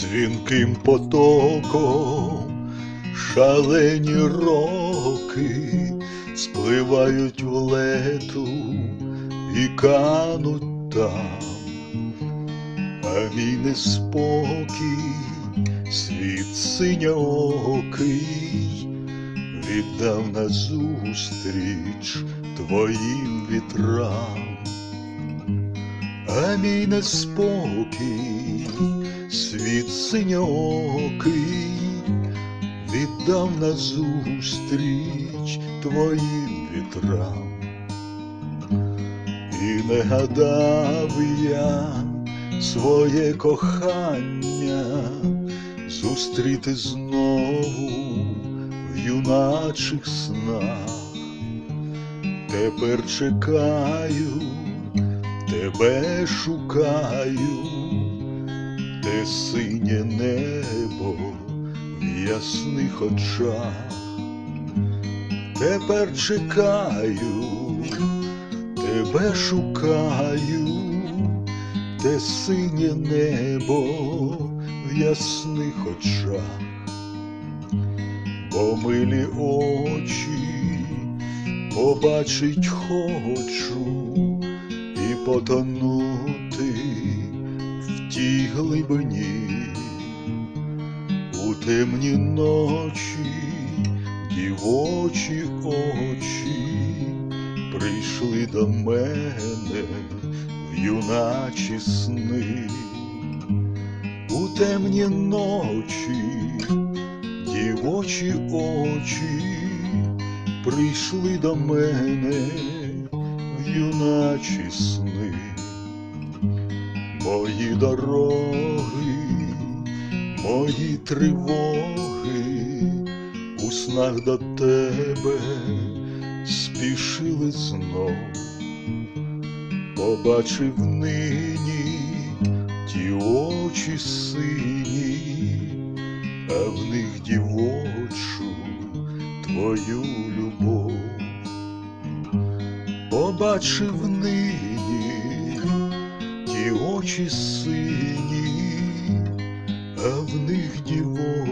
дзвінким потоком, шалені роки спливають в лету і кануть там, а мій неспокій, світ синьоокий, віддав назустріч твоїм вітрам, а мій неспокій, світ синьоокий, віддав назустріч твоїм вітрам. І не гадав я своє кохання зустріти знову в юначих снах. Тепер чекаю, тебе шукаю, де синє небо в ясних очах. Тепер чекаю, тебе шукаю, де синє небо в ясних очах, бо милі очі побачить хочу і потонути в тій глибині, у темні ночі дівочі очі прийшли до мене в юначі сни, у темні ночі дівочі очі прийшли до мене в юначі сни, мої дороги, мої тривоги у снах до тебе спішили знов, побачив нині ті очі сині, а в них дівочу твою любов, побачив нині очі сині, а в них дівочу